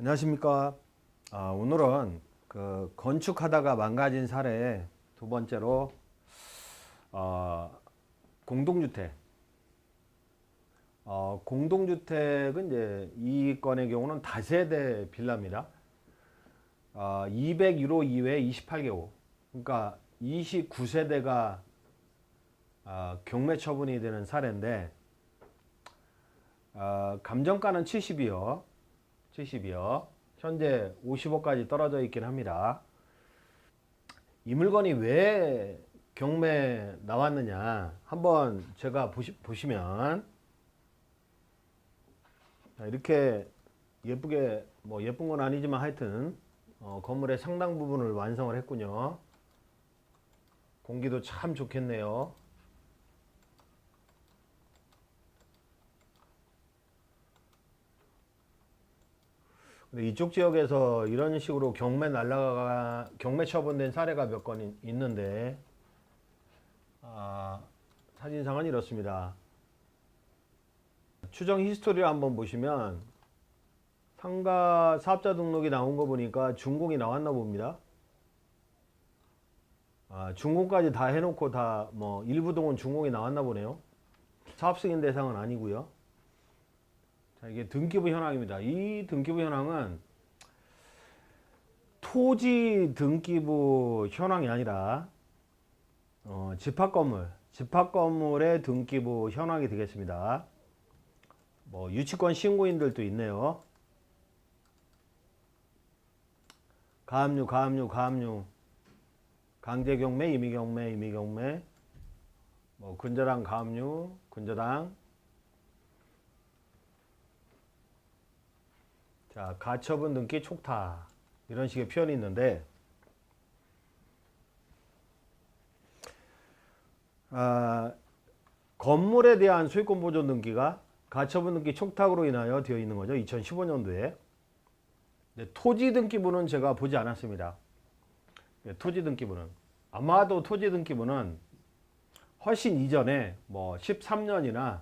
안녕하십니까. 아, 오늘은 그 건축하다가 망가진 사례 두 번째로 어, 공동주택. 어, 공동주택은 이제 이 건의 경우는 다세대 빌라입니다. 어, 201호 이외 28개호. 그러니까 29세대가 어, 경매 처분이 되는 사례인데 어, 감정가는 70이요. 70이요. 현재 50억까지 떨어져 있긴 합니다. 이 물건이 왜 경매 나왔느냐 한번 제가 보시, 보시면 자, 이렇게 예쁘게 뭐 예쁜 건 아니지만 하여튼 어, 건물의 상당 부분을 완성을 했군요. 공기도 참 좋겠네요. 근데 이쪽 지역에서 이런 식으로 경매 날라가 경매 처분된 사례가 몇 건 있는데 아, 사진상은 이렇습니다. 추정 히스토리를 한번 보시면 상가 사업자 등록이 나온 거 보니까 준공이 나왔나 봅니다. 아, 준공까지 다 해놓고 다 뭐 일부 동은 준공이 나왔나 보네요. 사업 승인 대상은 아니고요. 자, 이게 등기부 현황입니다. 이 등기부 현황은 토지 등기부 현황이 아니라 어, 집합 건물, 집합 건물의 등기부 현황이 되겠습니다. 뭐 유치권 신고인들도 있네요. 가압류, 가압류, 가압류, 강제경매, 임의경매, 임의경매, 뭐 근저당 가압류, 근저당, 자, 가처분 등기 촉탁 이런 식의 표현이 있는데 아, 건물에 대한 소유권 보존 등기가 가처분 등기 촉탁으로 인하여 되어 있는 거죠. 2015년도에. 토지 등기부는 제가 보지 않았습니다. 예, 토지 등기부는 아마도 토지 등기부는 훨씬 이전에 뭐 13년이나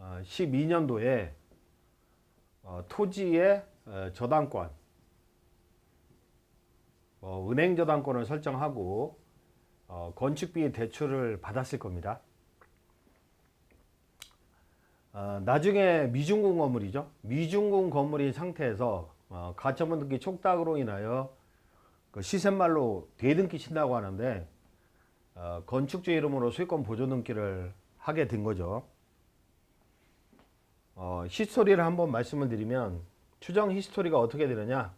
12년도에 어, 토지의 어, 저당권, 어, 은행 저당권을 설정하고 어, 건축비 대출을 받았을 겁니다. 어, 나중에 미중공 건물이죠. 미중공 건물인 상태에서 어, 가처분 등기 촉탁으로 인하여 그 시세말로 대등기 친다고 하는데 어, 건축주 이름으로 소유권 보존 등기를 하게 된 거죠. 어, 히스토리를 한번 말씀을 드리면 추정 히스토리가 어떻게 되느냐?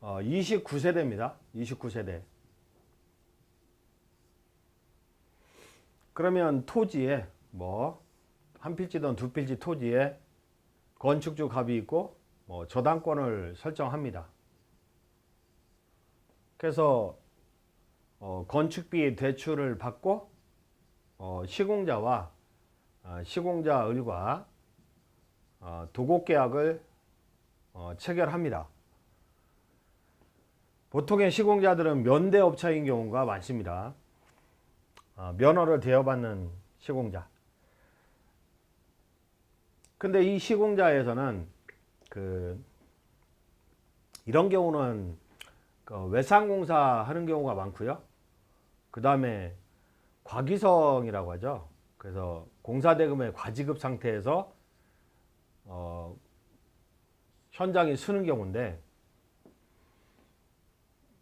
어, 29세대입니다. 29세대. 그러면 토지에 뭐 한 필지든 두 필지 토지에 건축주 갑이 있고 뭐 저당권을 설정합니다. 그래서 어, 건축비 대출을 받고 어, 시공자와 어, 시공자 을과 어, 도곡 계약을 어, 체결합니다. 보통의 시공자들은 면대 업체인 경우가 많습니다. 어, 면허를 대여받는 시공자. 근데 이 시공자에서는 그 이런 경우는 그 외상공사 하는 경우가 많고요. 그 다음에 과기성이라고 하죠. 그래서 공사대금의 과지급 상태에서 어, 현장이 쓰는 경우인데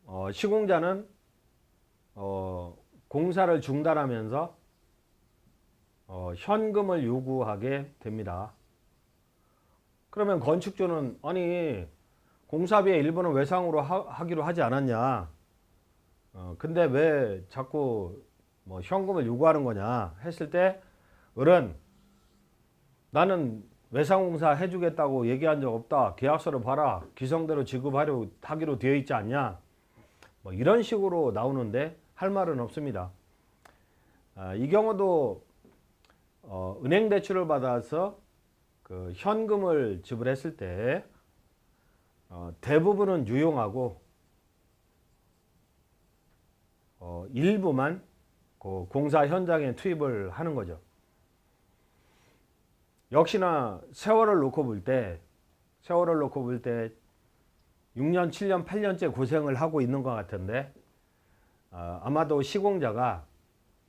어, 시공자는 어, 공사를 중단하면서 어, 현금을 요구하게 됩니다. 그러면 건축주는 아니 공사비의 일부는 외상으로 하, 기로 하지 않았냐? 어, 근데 왜 자꾸 뭐 현금을 요구하는 거냐 했을 때 을은 나는 외상공사 해주겠다고 얘기한 적 없다. 계약서를 봐라. 기성대로 지급하려 하기로 되어 있지 않냐. 뭐 이런 식으로 나오는데 할 말은 없습니다. 아, 이 경우도 어, 은행 대출을 받아서 그 현금을 지불했을 때 어, 대부분은 유용하고 어, 일부만 그 공사 현장에 투입을 하는 거죠. 역시나 세월을 놓고 볼 때 세월을 놓고 볼 때 6년, 7년, 8년째 고생을 하고 있는 것 같은데 어, 아마도 시공자가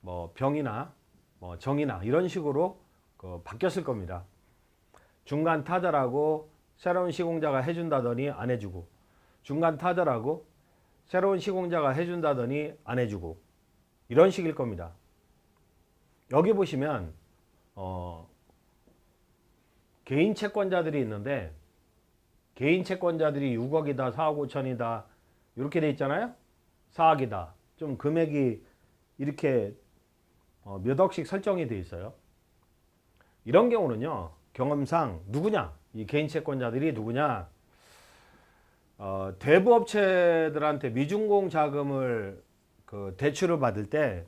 뭐 병이나 뭐 정이나 이런 식으로 그 바뀌었을 겁니다. 중간 타자라고 새로운 시공자가 해준다더니 안 해주고 중간 타자라고 새로운 시공자가 해준다더니 안 해주고 이런 식일 겁니다. 여기 보시면 어, 개인 채권자들이 있는데 개인 채권자들이 6억이다, 4억 5천이다 이렇게 돼 있잖아요. 4억이다. 좀 금액이 이렇게 어, 몇 억씩 설정이 돼 있어요. 이런 경우는요. 경험상 누구냐? 이 개인 채권자들이 누구냐? 어, 대부업체들한테 미준공 자금을 그 대출을 받을 때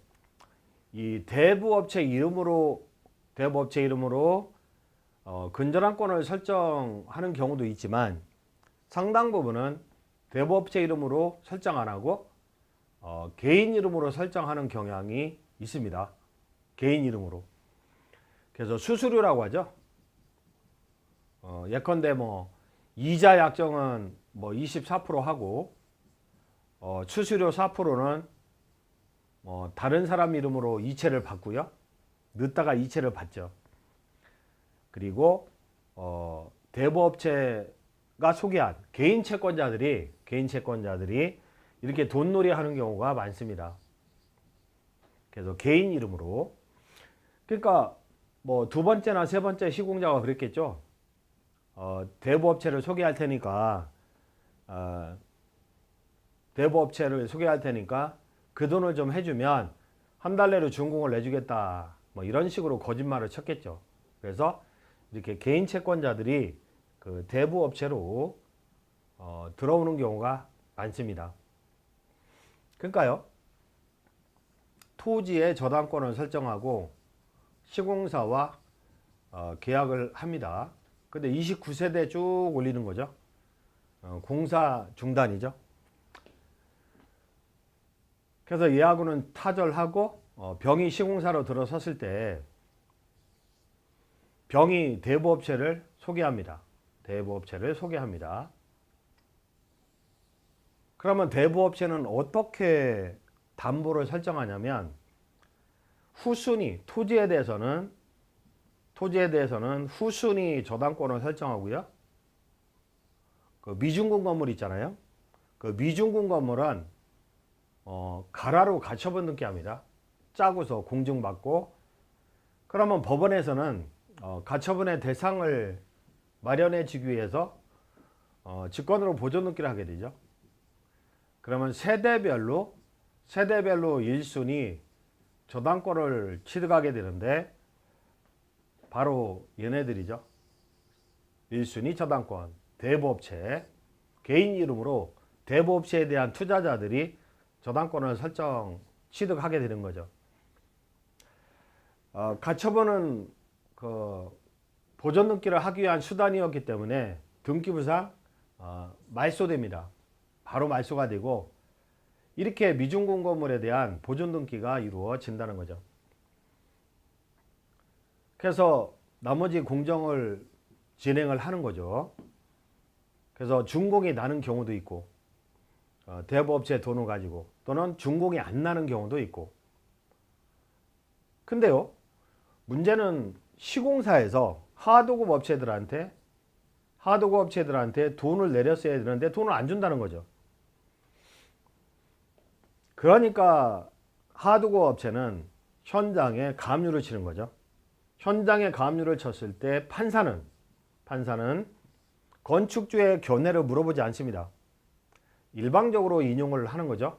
이 대부업체 이름으로 대부업체 이름으로 어, 근저당권을 설정하는 경우도 있지만 상당 부분은 대부업체 이름으로 설정 안 하고 어, 개인 이름으로 설정하는 경향이 있습니다. 개인 이름으로. 그래서 수수료라고 하죠. 어, 예컨대 뭐 이자 약정은 뭐 24% 하고 어, 수수료 4%는 뭐 다른 사람 이름으로 이체를 받고요. 늦다가 이체를 받죠. 그리고 어, 대부업체가 소개한 개인 채권자들이 개인 채권자들이 이렇게 돈놀이 하는 경우가 많습니다. 그래서 개인 이름으로 그러니까 뭐 두 번째나 세 번째 시공자가 그랬겠죠. 어, 대부업체를 소개할 테니까 어, 대부업체를 소개할 테니까 그 돈을 좀 해주면 한 달 내로 준공을 내주겠다. 뭐 이런 식으로 거짓말을 쳤겠죠. 그래서 이렇게 개인 채권자들이 그 대부 업체로 어, 들어오는 경우가 많습니다. 그러니까요. 토지의 저당권을 설정하고 시공사와 어, 계약을 합니다. 근데 29세대 쭉 올리는 거죠. 어, 공사 중단이죠. 그래서 예하고는 타절하고 어, 병이 시공사로 들어섰을 때 병이 대부업체를 소개합니다. 대부업체를 소개합니다. 그러면 대부업체는 어떻게 담보를 설정하냐면 후순위 토지에 대해서는 토지에 대해서는 후순위 저당권을 설정하고요. 그 미중군 건물 있잖아요. 그 미중군 건물은 어, 가라로 가처분 등기 합니다. 짜고서 공증받고 그러면 법원에서는 어, 가처분의 대상을 마련해 주기 위해서 어, 직권으로 보존 등기를 하게 되죠. 그러면 세대별로 세대별로 1순위 저당권을 취득하게 되는데 바로 얘네들이죠. 1순위 저당권, 대부업체, 개인 이름으로 대부업체에 대한 투자자들이 저당권을 설정 취득하게 되는 거죠. 어, 가처분은 그 보존 등기를 하기 위한 수단이었기 때문에 등기부상 어, 말소됩니다. 바로 말소가 되고 이렇게 미중공 건물에 대한 보존 등기가 이루어진다는 거죠. 그래서 나머지 공정을 진행을 하는 거죠. 그래서 준공이 나는 경우도 있고 어, 대부업체 돈을 가지고 또는 준공이 안 나는 경우도 있고 근데요 문제는 시공사에서 하도급 업체들한테 하도급 업체들한테 돈을 내렸어야 되는데 돈을 안 준다는 거죠. 그러니까 하도급 업체는 현장에 가압류를 치는 거죠. 현장에 가압류를 쳤을 때 판사는 판사는 건축주의 견해를 물어보지 않습니다. 일방적으로 인용을 하는 거죠.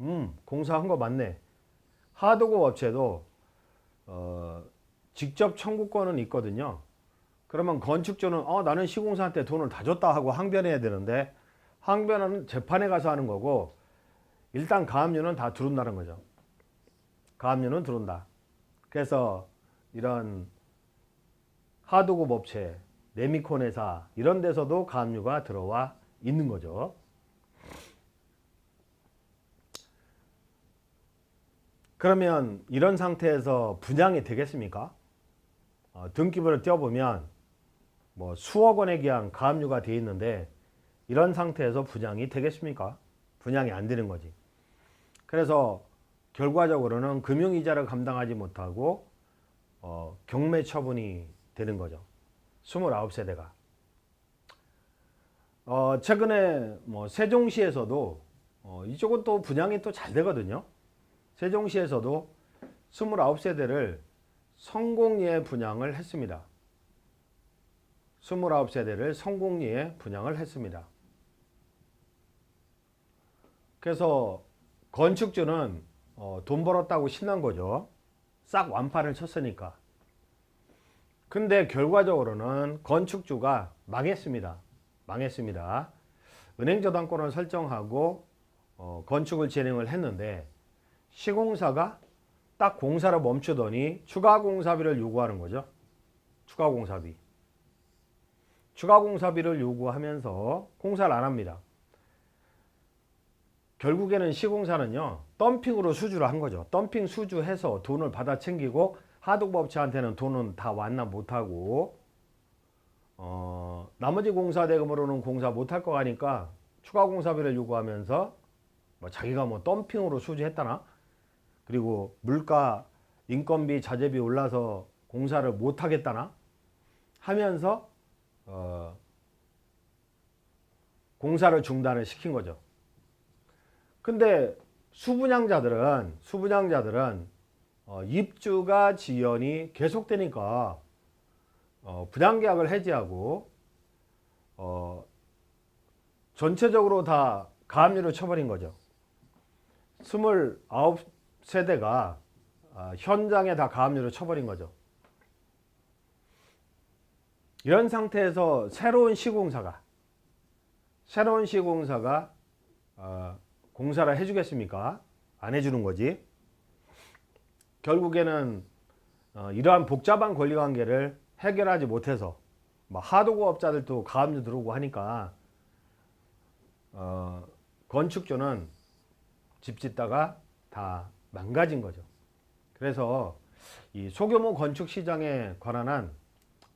음, 공사한 거 맞네. 하도급 업체도 어, 직접 청구권은 있거든요. 그러면 건축주는 어, 나는 시공사한테 돈을 다 줬다 하고 항변해야 되는데 항변은 재판에 가서 하는 거고 일단 가압류는 다 들어온다는 거죠. 가압류는 들어온다. 그래서 이런 하도급 업체, 네미콘 회사 이런 데서도 가압류가 들어와 있는 거죠. 그러면 이런 상태에서 분양이 되겠습니까? 어, 등기부를 떼어보면 뭐 수억 원에 기한 가압류가 돼 있는데 이런 상태에서 분양이 되겠습니까? 분양이 안 되는 거지. 그래서 결과적으로는 금융이자를 감당하지 못하고 어, 경매 처분이 되는 거죠. 29세대가. 어, 최근에 뭐 세종시에서도 어, 이쪽은 또 분양이 또 잘 되거든요. 세종시에서도 29세대를 성공리에 분양을 했습니다. 29세대를 성공리에 분양을 했습니다. 그래서 건축주는 어, 돈 벌었다고 신난 거죠. 싹 완판을 쳤으니까. 근데 결과적으로는 건축주가 망했습니다. 망했습니다. 은행 저당권을 설정하고 어, 건축을 진행을 했는데 시공사가 딱 공사를 멈추더니 추가 공사비를 요구하는 거죠. 추가 공사비. 추가 공사비를 요구하면서 공사를 안 합니다. 결국에는 시공사는요 덤핑으로 수주를 한 거죠. 덤핑 수주해서 돈을 받아 챙기고 하도급업체한테는 돈은 다 완납 못하고 어, 나머지 공사 대금으로는 공사 못할 거 하니까 추가 공사비를 요구하면서 뭐 자기가 뭐 덤핑으로 수주했다나 그리고 물가 인건비 자재비 올라서 공사를 못 하겠다나 하면서 어, 공사를 중단을 시킨 거죠. 근데 수분양자들은 수분양자들은 어, 입주가 지연이 계속되니까 어, 분양계약을 해지하고 어, 전체적으로 다 가압류를 쳐버린 거죠. 29 세대가 아, 현장에 다 가압류를 쳐버린 거죠. 이런 상태에서 새로운 시공사가 새로운 시공사가 어, 공사를 해주겠습니까? 안 해주는 거지. 결국에는 어, 이러한 복잡한 권리관계를 해결하지 못해서 뭐 하도급 업자들도 가압류 들어오고 하니까 어, 건축주는 집 짓다가 다 망가진 거죠. 그래서 이 소규모 건축 시장에 관한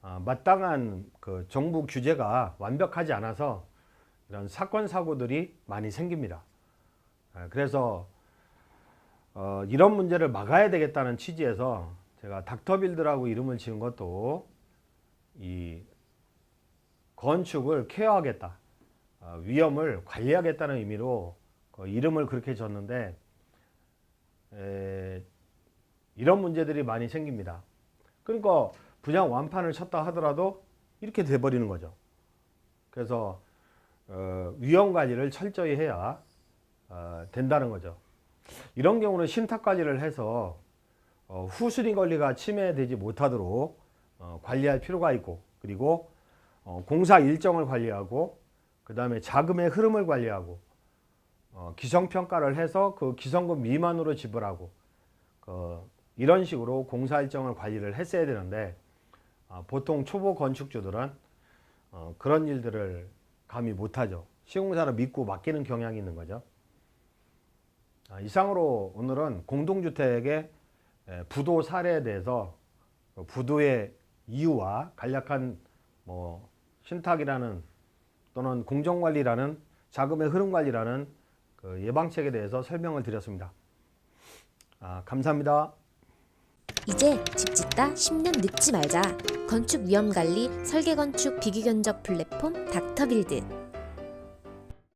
아, 마땅한 그 정부 규제가 완벽하지 않아서 이런 사건 사고들이 많이 생깁니다. 아, 그래서 어, 이런 문제를 막아야 되겠다는 취지에서 제가 닥터빌드라고 이름을 지은 것도 이 건축을 케어하겠다, 어, 위험을 관리하겠다는 의미로 그 이름을 그렇게 졌는데 에, 이런 문제들이 많이 생깁니다. 그러니까 분양 완판을 쳤다 하더라도 이렇게 돼버리는 거죠. 그래서 어, 위험 관리를 철저히 해야 어, 된다는 거죠. 이런 경우는 신탁 관리를 해서 어, 후순위 권리가 침해되지 못하도록 어, 관리할 필요가 있고 그리고 어, 공사 일정을 관리하고 그 다음에 자금의 흐름을 관리하고 어, 기성평가를 해서 그 기성금 미만으로 지불하고 그 이런 식으로 공사 일정을 관리를 했어야 되는데 아, 보통 초보 건축주들은 어, 그런 일들을 감히 못하죠. 시공사를 믿고 맡기는 경향이 있는 거죠. 아, 이상으로 오늘은 공동주택의 에, 부도 사례에 대해서 그 부도의 이유와 간략한 뭐 신탁이라는 또는 공정관리라는 자금의 흐름 관리라는 그 예방책에 대해서 설명을 드렸습니다. 아, 감사합니다. 이제 집 짓다 10년 늙지 말자. 건축 위험 관리 설계 건축 비기 견적 플랫폼 닥터빌드.